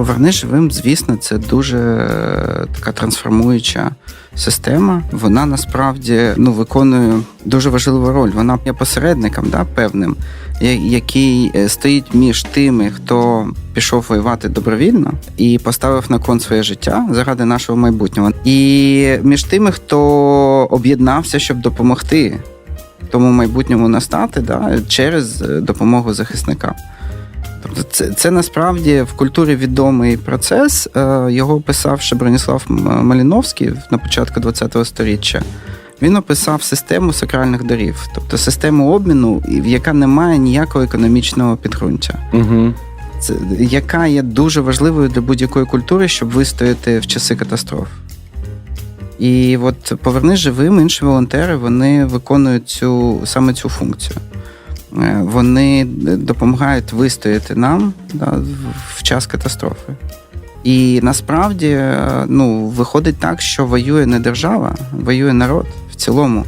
Поверни живим, звісно, це дуже е, така трансформуюча система. Вона насправді ну, виконує дуже важливу роль. Вона є посередником, да, певним, який е, стоїть між тими, хто пішов воювати добровільно і поставив на кон своє життя заради нашого майбутнього, і між тими, хто об'єднався, щоб допомогти тому майбутньому настати да, через е, допомогу захисника. Це, це насправді в культурі відомий процес. Е, Його описав ще Броніслав Маліновський на початку ХХ століття. Він описав систему сакральних дарів, тобто систему обміну, в яка не має ніякого економічного підґрунтя, Угу. це, яка є дуже важливою для будь-якої культури, щоб вистояти в часи катастроф. І от поверни живим, інші волонтери вони виконують цю саме цю функцію. Е, Вони допомагають вистояти нам да, в- час катастрофи. І насправді е, ну, виходить так, що воює не держава, воює народ в цілому.